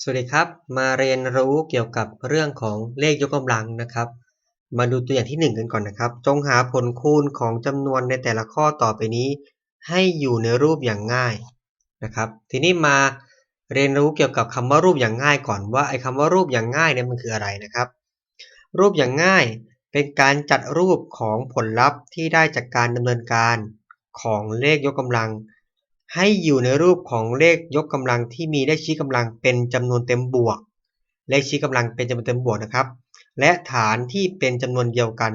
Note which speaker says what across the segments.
Speaker 1: สวัสดีครับ มาเรียนรู้เกี่ยวกับเรื่องของเลขยกกำลังนะครับ มาดูตัวอย่างที่ 1 กันก่อนนะครับ จงหาผลคูณของจำนวนในแต่ละข้อต่อไปนี้ ให้อยู่ในรูปอย่างง่ายนะครับ ทีนี้มาเรียนรู้เกี่ยวกับคำว่ารูปอย่างง่ายก่อนว่าไอ้คำว่ารูปอย่างง่ายเนี่ยมันคืออะไรนะครับ รูปอย่างง่ายเป็นการจัดรูปของผลลัพธ์ที่ได้จากการดำเนินการของเลขยกกำลัง ให้อยู่ในรูปของเลขยกกำลังที่มีเลขชี้กำลังเป็นจำนวนเต็มบวก เลขชี้กำลังเป็นจำนวนเต็มบวกนะครับ และฐานที่เป็นจำนวนเดียวกัน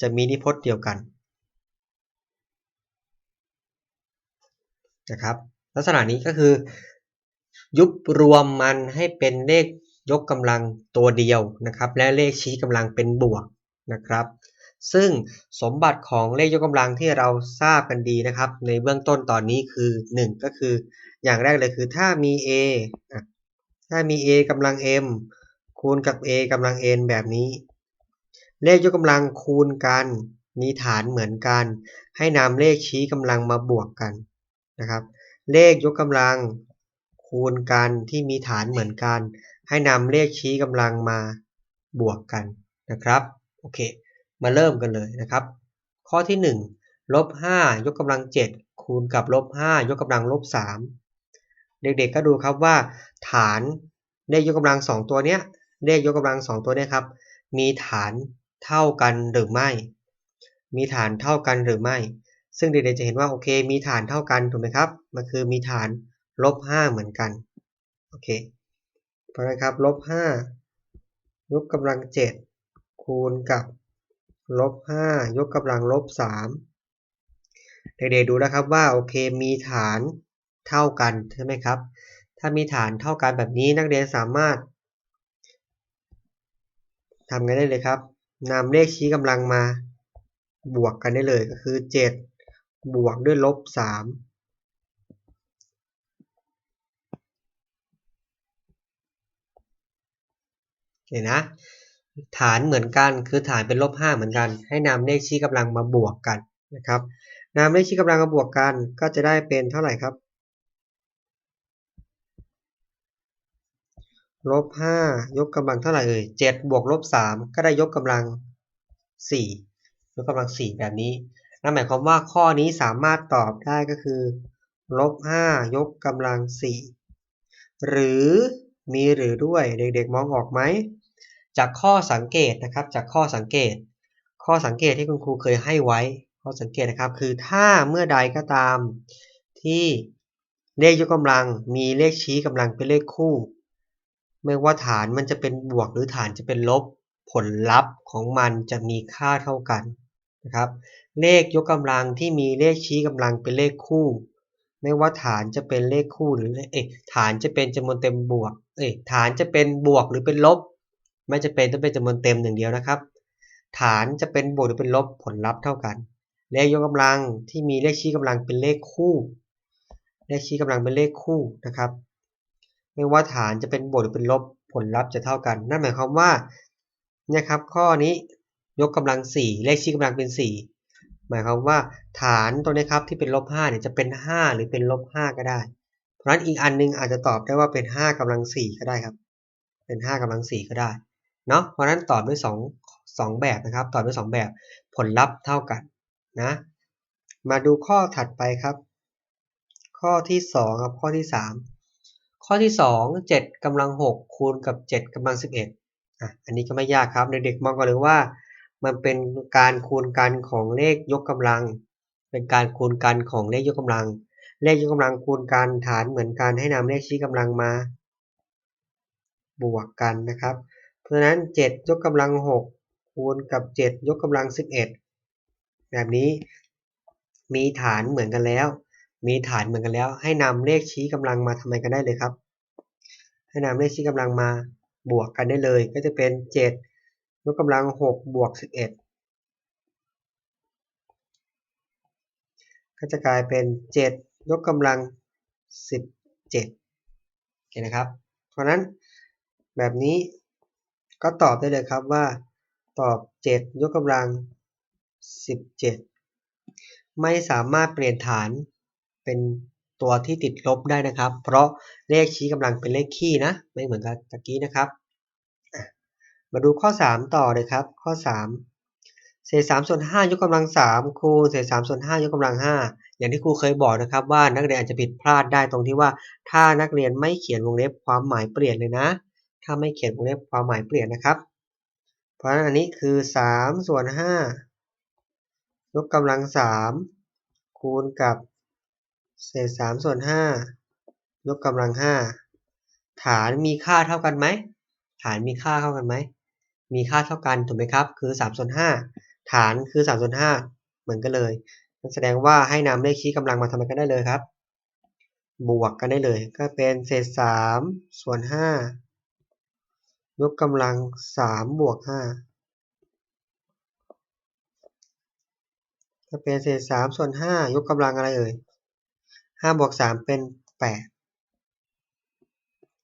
Speaker 1: จะมีนิพจน์เดียวกันนะครับ ลักษณะนี้ก็คือ ยุบรวมมันให้เป็นเลขยกกำลังตัวเดียวนะครับ และเลขชี้กำลังเป็นบวกนะครับ ซึ่งสมบัติของเลขยกกำลังที่เราทราบกันดีนะครับ ในเบื้องต้นตอนนี้คือ 1 ก็คือ อย่างแรกเลยคือถ้ามี a ถ้ามี a กำลัง m คูณกับ a กำลัง n แบบนี้ เลขยกกำลังคูณกัน มีฐานเหมือนกัน ให้นำเลขชี้กำลังมาบวกกันนะครับ เลขยกกำลังคูณกันที่มีฐานเหมือนกัน ให้นำเลขชี้กำลังมาบวกกันนะครับ โอเค มาเริ่มกันเลยนะครับ ข้อที่ 1 ลบ 5 ยกกำลัง 7 คูณกับลบ 5 ยกกำลังลบ 3 เด็กๆก็ดูครับว่า ฐานเลขยกกำลัง 2 ตัวเนี้ยเลขยกกำลัง 2 ตัวเนี้ยครับ มีฐานเท่ากันหรือไม่ มีฐานเท่ากันหรือไม่ ซึ่งเด็กๆจะเห็นว่าโอเค มีฐานเท่ากันถูกไหมครับมันคือมีฐานลบ 5 เหมือนกันโอเคเพราะนะครับลบ 5 ยกกำลัง 7 คูณกับ ลบ5ยกกำลังลบ3เด็กๆดูนะครับว่าโอเคมีฐานเท่ากันใช่ไหมครับ ถ้ามีฐานเท่ากันแบบนี้นักเรียนสามารถทำกันได้เลยครับนำเลขชี้กำลังมาบวกกันได้เลยก็คือ 7 บวกด้วยลบ 3เห็นนะ ฐานเหมือนกันคือฐานเป็นลบ5เหมือนกัน ให้นำเลขชี้กำลังมาบวกกันนะครับนำเลขชี้กำลังมาบวกกันก็จะได้เป็นเท่าไหร่ครับลบ5ยกกำลังเท่าไหร่เอ่ย7บวกลบ3ก็ได้ยกกำลัง4ยกกำลัง4แบบนี้นั่นหมายความว่าข้อนี้สามารถตอบได้ก็คือลบ5ยกกำลัง4หรือมีหรือด้วยเด็กๆมองออกไหม จากข้อสังเกตนะครับ จากข้อสังเกต ข้อสังเกตที่คุณครูเคยให้ไว้ ข้อสังเกตนะครับ คือถ้าเมื่อใดก็ตามที่เลขยกกำลังมีเลขชี้กำลังเป็นเลขคู่ ไม่ว่าฐานมันจะเป็นบวกหรือฐานจะเป็นลบผลลัพธ์ของมันจะมีค่าเท่ากันนะครับ เลขยกกำลังที่มีเลขชี้กำลังเป็นเลขคู่ ไม่ว่าฐานจะเป็นเลขคู่หรือเอ๊ฐานจะเป็นจำนวนเต็มบวกเอ๊ฐานจะเป็นบวกหรือเป็นลบ ไม่จะเป็นต้องเป็นจำนวนเต็มอย่งเดียวนะครับ ฐานจะเป็นบวกหรือเป็นลบผลลัพธ์เท่ากัน เลขยกกำลังที่มีเลขชี้กำลังเป็นเลขคู่ เลขชี้กำลังเป็นเลขคู่นะครับ ไม่ว่าฐานจะเป็นบวกหรือเป็นลบผลลัพธ์จะเท่ากัน นั่นหมายความว่าเนี่ยครับข้อนี้ยกกำลัง 4 เลขชี้กำลังเป็น 4 หมายความว่าฐานตัวนี้ครับที่เป็นลบ5เนี่ยจะเป็น 5 หรือเป็นลบ5ก็ได้ เพราะฉะนั้นอีกอันนึงอาจจะตอบได้ว่าเป็น 5กำลัง 4 ก็ได้ครับ เป็น 5กำลัง 4 ก็ได้ เนาะเพราะนั้นตอบด้วย2 2แบบนะครับ ตอบด้วย 2 แบบผลลัพธ์เท่ากันนะ มาดูข้อถัดไปครับ ข้อที่2ครับข้อที่ 3 ข้อที่ 2 7กำลัง 6 คูณกับ 7กำลัง 11อะอันนี้ก็ไม่ยากครับเด็กๆมองกันเลยว่า มันเป็นการคูณกันของเลขยกกำลัง เป็นการคูณกันของเลขยกกำลัง เลขยกกำลังคูณกันฐานเหมือนกันให้นำเลขชี้กำลังมา บวกกันนะครับ เพราะฉะนั้น 7 ยกกำลัง 6 คูณกับ 7 ยกกำลัง 11 แบบนี้มีฐานเหมือนกันแล้ว มีฐานเหมือนกันแล้ว ให้นำเลขชี้กำลังมาทำไมกันได้เลยครับ ให้นำเลขชี้กำลังมาบวกกันได้เลย ก็จะเป็น 7 ยกกำลัง 6 บวก 11 ก็จะกลายเป็น 7 ยกกำลัง 17โอเคนะครับ เพราะนั้นแบบนี้ ก็ตอบได้เลยครับว่า ตอบ 7 ยกกำลัง 17 ไม่สามารถเปลี่ยนฐานเป็นตัวที่ติดลบได้นะครับ เพราะเลขชี้กำลังเป็นเลขคี่นะ ไม่เหมือนกับตะกี้นะครับ มาดูข้อ 3 ต่อเลยครับ ข้อ 3 เศษ3ส่วน5ยกกำลัง3คูณเศษ3ส่วน5ยกกำลัง5อย่างที่ครูเคยบอกนะครับว่านักเรียนอาจจะผิดพลาดได้ตรงที่ว่า ถ้านักเรียนไม่เขียนวงเล็บความหมายเปลี่ยนเลยนะ ถ้าไม่เขียนวงเล็บความหมายเปลี่ยนนะครับ เพราะฉะนั้นอันนี้คือ 3 ส่วน 5 ยกกำลัง 3 คูณกับ เศษ 3 ส่วน 5 ยกกำลัง 5 ฐานมีค่าเท่ากันไหม ฐานมีค่าเท่ากันไหม มีค่าเท่ากันถูกไหมครับ คือ 3 ส่วน 5 ฐานคือ 3 ส่วน 5 เหมือนกันเลยนั่นแสดงว่าให้นำเลขชี้กำลังมาทำกันได้เลยครับ บวกกันได้เลย ก็เป็นเศษ 3 ส่วน 5 ยกกำลัง3บวก5ก็เป็นเศษ3ส่วน5ยกกำลังอะไรเอ่ย5บวก3เป็น8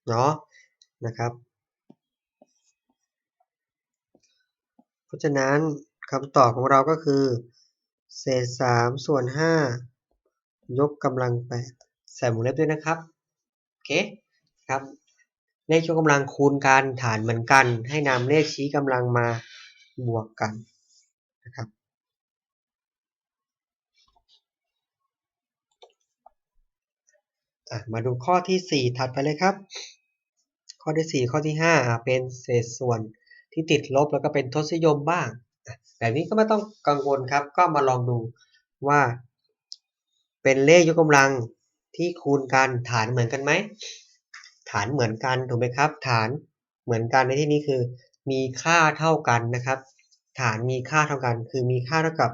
Speaker 1: เนาะนะครับ เพราะฉะนั้นคำตอบของเราก็คือ เศษ3ส่วน5ยกกำลัง8ใส่วงเล็บด้วยนะครับ โอเคครับ เลขยกกำลังคูณกันฐานเหมือนกัน ให้นำเลขชี้กำลังมาบวกกันนะครับมาดูข้อที่ 4 ถัดไปเลยครับ ข้อที่ 4 ข้อที่ 5 เป็นเศษส่วนที่ติดลบแล้วก็เป็นทศนิยมบ้าง แบบนี้ก็ไม่ต้องกังวลครับ ก็มาลองดูว่า เป็นเลขยกกำลังที่คูณกันฐานเหมือนกันไหมานเหมือนกันถูกไหมครับ ฐานเหมือนกันในที่นี้คือ มีค่าเท่ากันนะครับ ฐานมีค่าเท่ากัน คือมีค่าเท่ากับ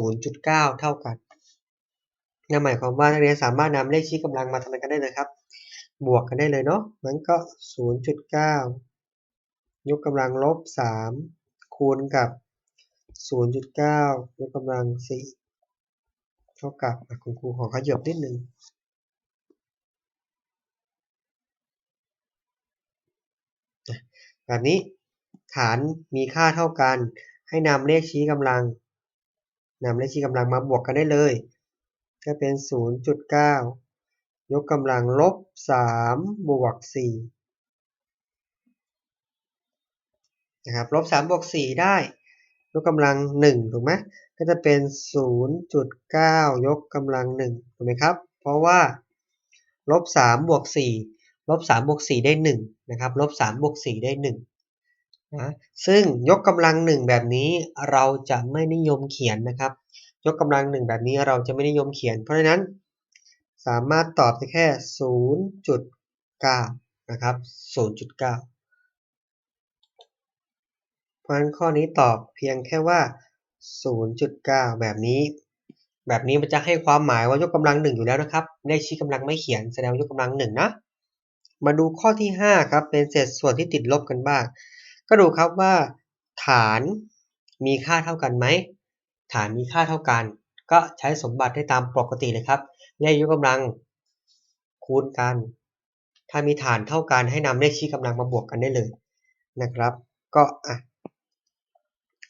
Speaker 1: 0.9 เท่ากันนั่นหมายความว่านักเรียนสามารถนำเลขชี้กำลังมาทำกันได้เลยครับ บวกกันได้เลยเนาะมันก็ 0.9 ยกกำลังลบ 3 คูณกับ 0.9 ยกกำลัง 4 เท่ากับคุณครูขอขยับนิดนึง แบบนี้ฐานมีค่าเท่ากัน ให้นำเลขชี้กำลังนำเลขชี้กำลังมาบวกกันได้เลย ก็เป็น 0.9 ยกกำลังลบ 3 บวก 4 นะครับ ลบ 3 บวก 4 ได้ ยกกำลัง 1 ถูกไหมก็จะเป็น 0.9 ยกกำลัง 1 ถูกไหมครับ เพราะว่าลบ 3 บวก 4 ลบ 3 บวก 4 ได้ 1 นะครับลบ3บวก4ได้1นะซึ่งยกกำลัง 1 แบบนี้เราจะไม่นิยมเขียนนะครับ ยกกำลัง 1 แบบนี้เราจะไม่นิยมเขียน เพราะฉะนั้นสามารถตอบได้แค่ 0.9 นะครับ 0.9 เพราะฉะนั้นข้อนี้ตอบเพียงแค่ว่า 0.9 แบบนี้ แบบนี้มันจะให้ความหมายว่ายกกำลัง1อยู่แล้วนะครับเลขชี้กำลังไม่เขียนแสดงว่ายกกำลัง1นะ มาดูข้อที่ 5 ครับ เป็นเศษส่วนที่ติดลบกันบ้าง ก็ดูครับว่า ฐานมีค่าเท่ากันไหม ฐานมีค่าเท่ากัน ก็ใช้สมบัติได้ตามปกติเลยครับ เลขยกกำลังคูณกัน ถ้ามีฐานเท่ากันให้นำเลขชี้กำลังมาบวกกันได้เลยนะครับ ก็อะ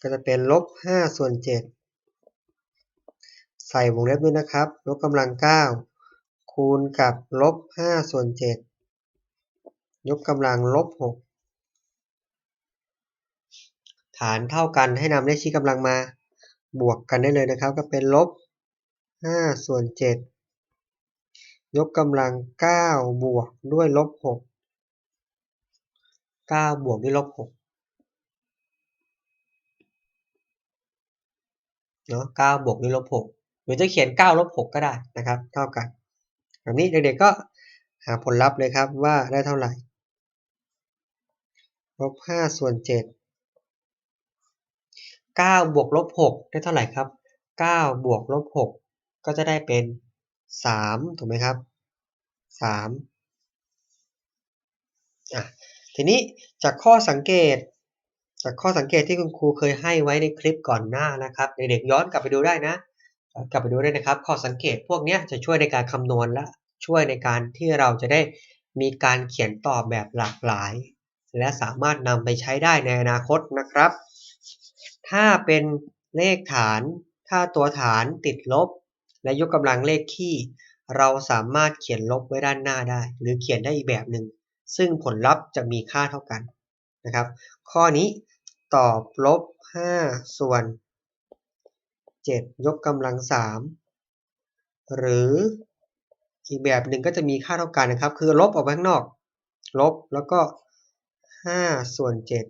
Speaker 1: ก็จะเป็นลบ5ส่วน7ใส่วงเล็บด้วยนะครับ ลบกำลัง 9 คูณกับลบ5ส่วน7 ยกกำลังลบ6ฐานเท่ากันให้นำเลขชี้กำลังมาบวกกันได้เลยนะครับ ก็เป็นลบ5ส่วน7ยกกำลัง9บวกด้วยลบ6 9บวกด้วยลบ6เนาะ9บวกด้วยลบ6หรือจะเขียน9ลบ6ก็ได้นะครับ เท่ากันแบบนี้เด็กๆก็หาผลลัพธ์เลยครับว่าได้เท่าไหร่ ลบ5ส่วน7 9บวกลบ6ได้เท่าไหร่ครับ9บวกลบ6ก็จะได้เป็น3ถูกไหมครับ3อะทีนี้จากข้อสังเกต จากข้อสังเกตที่คุณครูเคยให้ไว้ในคลิปก่อนหน้านะครับเด็กๆย้อนกลับไปดูได้นะ กลับไปดูได้นะครับ ข้อสังเกตพวกนี้จะช่วยในการคำนวณและช่วยในการที่เราจะได้มีการเขียนตอบแบบหลากหลาย และสามารถนำไปใช้ได้ในอนาคตนะครับ ถ้าเป็นเลขฐาน ถ้าตัวฐานติดลบ และยกกำลังเลขคี่ เราสามารถเขียนลบไว้ด้านหน้าได้ หรือเขียนได้อีกแบบหนึ่ง ซึ่งผลลัพธ์จะมีค่าเท่ากันนะครับ ข้อนี้ตอบลบ 5 ส่วน 7 ยกกำลัง 3 หรืออีกแบบหนึ่งก็จะมีค่าเท่ากันนะครับ คือลบออกไปข้างนอก ลบแล้วก็ 5ส่วน7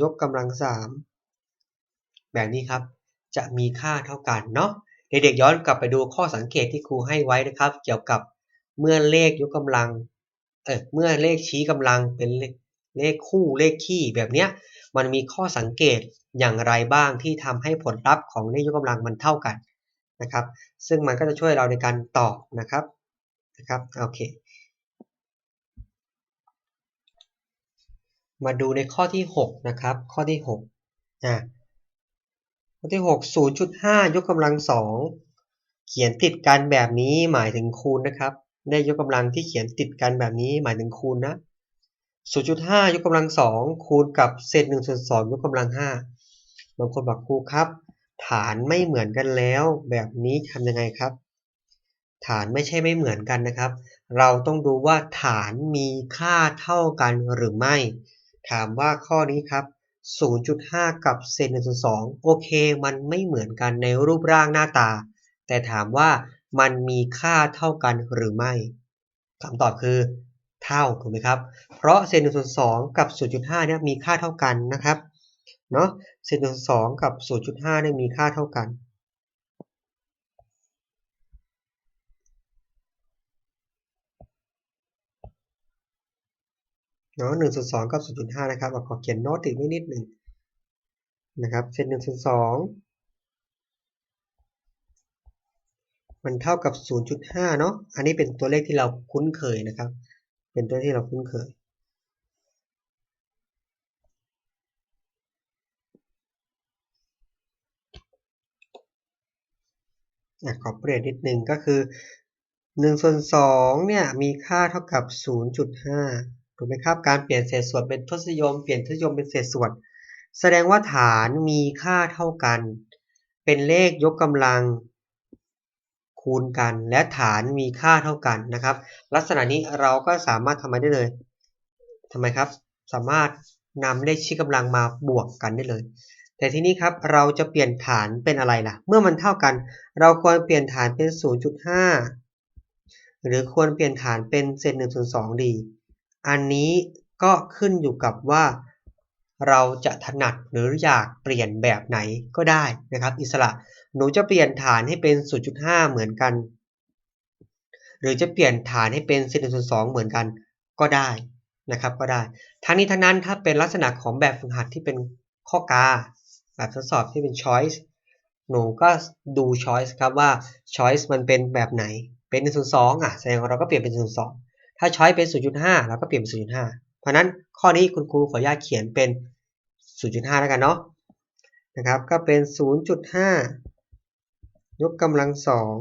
Speaker 1: ยกกำลัง3แบบนี้ครับ จะมีค่าเท่ากันเนาะเด็กๆย้อนกลับไปดูข้อสังเกตที่ครูให้ไว้นะครับ เกี่ยวกับเมื่อเลขยกกำลังเออเมื่อเลขชี้กำลังเป็นเลขเลขคู่เลขคี่แบบเนี้ยมันมีข้อสังเกตอย่างไรบ้างที่ทำให้ผลลัพธ์ของเลขยกกำลังมันเท่ากันนะครับ ซึ่งมันก็จะช่วยเราในการตอบนะครับนะครับโอเค มาดูในข้อที่ 6 นะครับ ข้อที่6อะข้อที่ 6 0.5 ยกกำลัง 2 เขียนติดกันแบบนี้หมายถึงคูณนะครับ ได้ยกกำลังที่เขียนติดกันแบบนี้หมายถึงคูณนะ 0.5 ยกกำลัง 2 คูณกับเศษ1ส่วน2ยกกำลัง 5 บางคนบอกครูครับ ฐานไม่เหมือนกันแล้ว แบบนี้ทำยังไงครับ ฐานไม่ใช่ไม่เหมือนกันนะครับ เราต้องดูว่าฐานมีค่าเท่ากันหรือไม่ ถามว่าข้อนี้ครับ 0.5 กับเศษ1.2 โอเค มันไม่เหมือนกันในรูปร่างหน้าตา แต่ถามว่ามันมีค่าเท่ากันหรือไม่คำตอบคือ เท่าถูกไหมครับ เพราะเศษ1.2 กับ 0.5 เนี่ยมีค่าเท่ากันนะครับ เนาะเศษ1.2 กับ 0.5 เนี่ยมีค่าเท่ากัน เนาะ1ส่วน2กับ0.5นย์จุดห้านะครับขอเขียนโน้ตติดไว้นิดหนึ่งนะครับเศษ1ส่วน2มันเท่ากับ 0.5 เนาะ อันนี้เป็นตัวเลขที่เราคุ้นเคยนะครับ เป็นตัวที่เราคุ้นเคย ขอเปลี่ยนนิดนึงก็คือ1ส่วน2เนี่ยมีค่าเท่ากับ 0.5 ถูกไหมครับ การเปลี่ยนเศษส่วนเป็นทศนิยม เปลี่ยนทศนิยมเป็นเศษส่วน แสดงว่าฐานมีค่าเท่ากัน เป็นเลขยกกำลังคูณกัน และฐานมีค่าเท่ากันนะครับ ลักษณะนี้เราก็สามารถทำได้เลยทำไมครับ สามารถนำเลขชี้กำลังมาบวกกันได้เลย แต่ทีนี้ครับเราจะเปลี่ยนฐานเป็นอะไรล่ะ เมื่อมันเท่ากัน เราควรเปลี่ยนฐานเป็น 0.5หรือควรเปลี่ยนฐานเป็นเศษ1ส่วน2ดี อันนี้ก็ขึ้นอยู่กับว่า เราจะถนัดหรืออยากเปลี่ยนแบบไหนก็ได้นะครับ อิสระหนูจะเปลี่ยนฐานให้เป็น 0.5 เหมือนกัน หรือจะเปลี่ยนฐานให้เป็น1ส่วน2เหมือนกันก็ได้นะครับก็ได้ ทั้งนี้ทั้งนั้นถ้าเป็นลักษณะของแบบฝึกหัดที่เป็นข้อกา แบบทดสอบที่เป็น choice หนูก็ดู choice ครับว่า choice มันเป็นแบบไหนเป็น1ส่วน2อะแสดงว่าเราก็เปลี่ยนเป็น1 ถ้า choice เป็น 0.5 เราก็เปลี่ยนเป็น 0.5 เพราะนั้นข้อนี้คุณครูขออนุญาตเขียนเป็น 0.5 แล้วกันเนาะนะครับ ก็เป็น 0.5 ยกกำลังสอง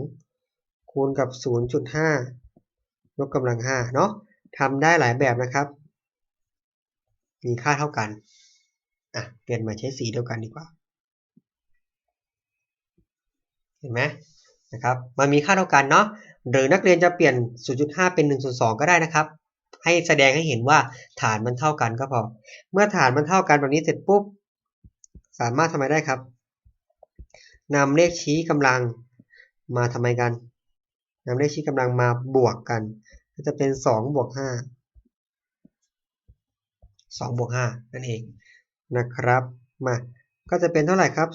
Speaker 1: คูณกับ 0.5 ยกกำลัง 5 เนาะทำได้หลายแบบนะครับ มีค่าเท่ากัน อะ เปลี่ยนมาใช้สีเดียวกันดีกว่า เห็นไหมนะครับ มันมีค่าเท่ากันเนาะ หรือนักเรียนจะเปลี่ยน 0.5 เป็น1ส่วน2ก็ได้นะครับ ให้แสดงให้เห็นว่าฐานมันเท่ากันก็พอ เมื่อฐานมันเท่ากันแบบนี้เสร็จปุ๊บ สามารถทำไมได้ครับนำเลขชี้กำลังมาทำไมกันนำเลขชี้กำลังมาบวกกัน ก็จะเป็น2บวก5 2บวก5นั่นเองนะครับมาก็จะเป็นเท่าไหร่ครับ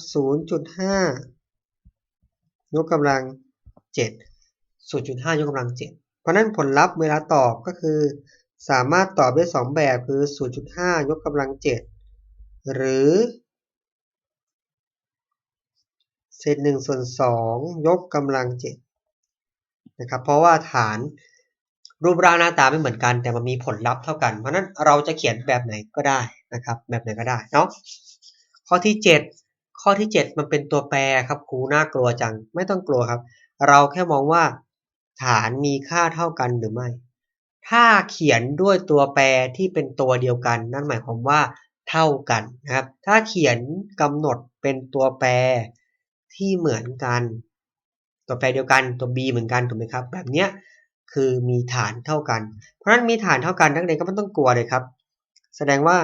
Speaker 1: 0.5ยกกำลัง 7 0.5 ยกกำลัง 7 เพราะนั้นผลลัพธ์เวลาตอบก็คือ สามารถตอบได้ 2 แบบคือ 0.5 ยกกำลัง 7 หรือเศษหนึ่งส่วนสองยกกำลังเจ็ดนะครับ เพราะว่าฐานรูปร่างหน้าตาไม่เหมือนกัน แต่มันมีผลลัพธ์เท่ากัน เพราะนั้นเราจะเขียนแบบไหนก็ได้นะครับ แบบไหนก็ได้เนาะข้อที่ 7 ข้อที่ 7 มันเป็นตัวแปรครับครูน่ากลัวจังไม่ต้องกลัวครับ เราแค่มองว่า ฐานมีค่าเท่ากันหรือไม่ ถ้าเขียนด้วยตัวแปรที่เป็นตัวเดียวกัน นั่นหมายความว่าเท่ากันนะครับ ถ้าเขียนกำหนดเป็นตัวแปรที่เหมือนกัน ตัวแปรเดียวกันตัว b เหมือนกันถูกไหมครับ แบบเนี้ยคือมีฐานเท่ากัน เพราะฉะนั้นมีฐานเท่ากันนักเรียนก็ไม่ต้องกลัวเลยครับ แสดงว่า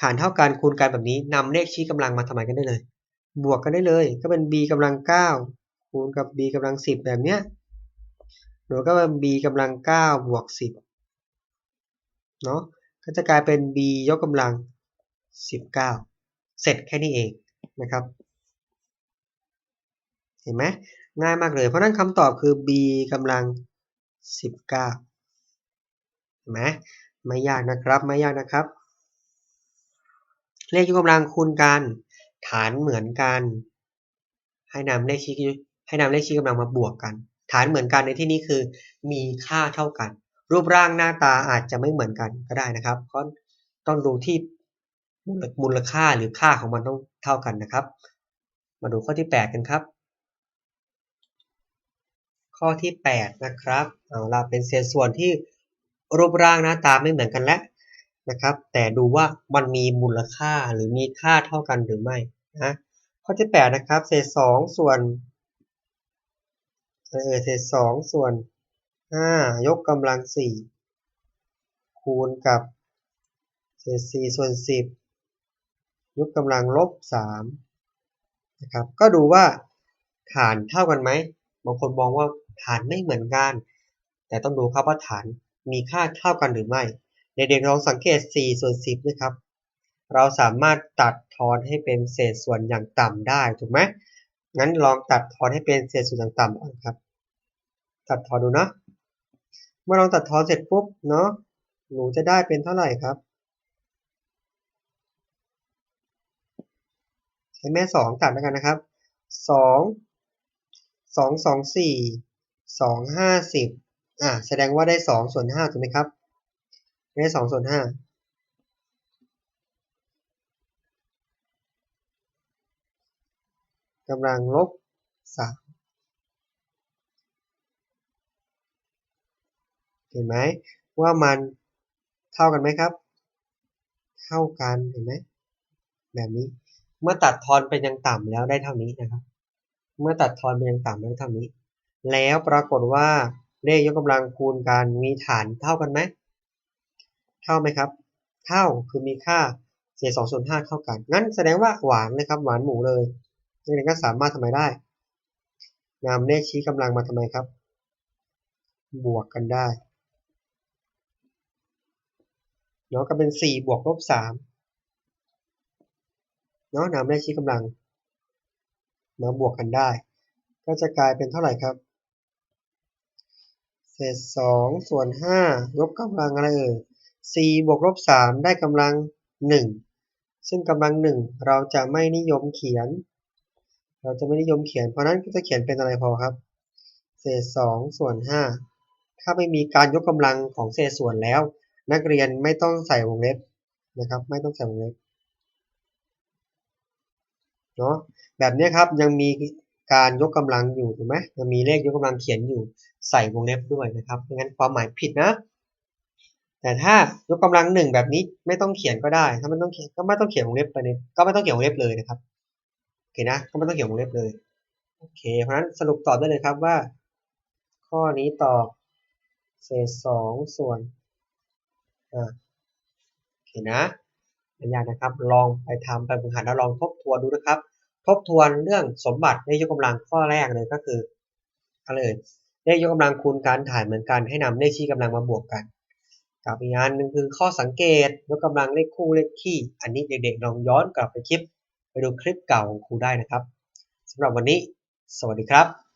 Speaker 1: ฐานเท่ากันคูณกันแบบนี้นำเลขชี้กำลังมาทำไมกันได้เลย บวกกันได้เลย ก็เป็น b กำลัง 9 คูณกับ b กำลัง 10 แบบเนี้ย หรือก็เป็น b กำลัง9บวก10เนาะก็จะกลายเป็น b ยกกำลัง 19 เสร็จแค่นี้เองนะครับ เห็นไหมง่ายมากเลย เพราะนั้นคำตอบคือ b กำลัง 19 เห็นไหมไม่ยากนะครับไม่ยากนะครับ เลขยกกำลังคูณกัน ฐานเหมือนกัน ให้นำเลขชี้ให้นำเลขชี้กำลังมาบวกกัน ฐานเหมือนกันในที่นี้คือ มีค่าเท่ากัน รูปร่างหน้าตาอาจจะไม่เหมือนกันก็ได้นะครับ เพราะต้องดูที่มูลค่าหรือค่าของมันต้องเท่ากันนะครับ มาดูข้อที่ 8 กันครับ ข้อที่ 8 นะครับเอาละเป็นเศษส่วนที่รูปร่างหน้าตาไม่เหมือนกันแล้วนะครับ แต่ดูว่ามันมีมูลค่าหรือมีค่าเท่ากันหรือไม่นะข้อที่ 8 นะครับ เศษ 2 ส่วน เออเศษ2ส่วน5ยกกำลัง4คูณกับเศษ4ส่วน10ยกกำลังลบ3นะครับก็ดูว่าฐานเท่ากันไหมบางคนมองว่าฐานไม่เหมือนกัน แต่ต้องดูครับว่าฐานมีค่าเท่ากันหรือไม่เด็กๆลองสังเกต4ส่วน10นะครับ เราสามารถตัดทอนให้เป็นเศษส่วนอย่างต่ำได้ถูกไหม งั้นลองตัดทอนให้เป็นเศษส่วนต่างต่ำก่อนครับ ตัดทอนดูเนาะ เมื่อลองตัดทอนเสร็จปุ๊บเนาะ หนูจะได้เป็นเท่าไหร่ครับ ใช้แม่สองตัดแล้วกันนะครับ สองสองสองสี่สองห้าสิบอ่า แสดงว่าได้สองส่วนห้าถูกไหมครับ ได้สองส่วนห้า กำลังลบสามเห็นไหมว่ามันเท่ากันไหมครับ เท่ากันเห็นไหมแบบนี้เมื่อตัดทอนเป็นยังต่ำแล้วได้เท่านี้นะครับ เมื่อตัดทอนเป็นยังต่ำได้เท่านี้ แล้วปรากฏว่าเลขยกกำลังคูณกันมีฐานเท่ากันไหมเท่าไหมครับ เท่าคือมีค่าเศษสองส่วนห้าเท่ากันงั้นแสดงว่าหวานนะครับ หวานหมูเลย นักเรียนก็สามารถทำไมได้นำเลขชี้กำลังมาทำไมครับ บวกกันได้เนาะก็เป็นสี่บวกลบสามเนาะนำเลขชี้กำลัง มาบวกกันได้ ก็จะกลายเป็นเท่าไหร่ครับ เศษสองส่วนห้ายกำลังอะไรเอ่ยสี่บวกลบสามได้กำลังหนึ่งซึ่งกำลังหนึ่งเราจะไม่นิยมเขียน เราจะไม่นิยมเขียน เพราะนั้นก็จะเขียนเป็นอะไรพอครับ เศษสองส่วนห้าถ้าไม่มีการยกกำลังของเศษส่วนแล้ว นักเรียนไม่ต้องใส่วงเล็บนะครับ ไม่ต้องใส่วงเล็บเนาะแบบนี้ครับยังมีการยกกำลังอยู่ถูกไหมยังมีเลขยกกำลังเขียนอยู่ใส่วงเล็บด้วยนะครับไม่งั้นความหมายผิดนะ แต่ถ้ายกกำลังหนึ่งแบบนี้ไม่ต้องเขียนก็ได้ ถ้าไม่ต้องเขียนก็ไม่ต้องเขียนวงเล็บไปเลยก็ไม่ต้องเขียนวงเล็บเลยนะครับ อเคนะ ก็ไม่ต้องเขียนวงเล็บเลย โอเค เพราะฉะนั้นสรุปตอบได้เลยครับว่า ข้อนี้ตอบเศษสองส่วนอ่าโอเคนะไม่ยากนะครับ ลองไปทำไปฝึกหัดแล้วลองทบทวนดูนะครับ ทบทวนเรื่องสมบัติเลขยกกำลังข้อแรกเลยก็คืออะไรเอ่ยเลขยกกำลังคูณการถ่ายเหมือนกันให้นำเลขชี้กำลังมาบวกกันกับอีกอันหนึ่งคือข้อสังเกตยกกำลังเลขคู่เลขคี่ อันนี้เด็กๆลองย้อนกลับไปคลิป ไปดูคลิปเก่าของครูได้นะครับสำหรับวันนี้ สวัสดีครับ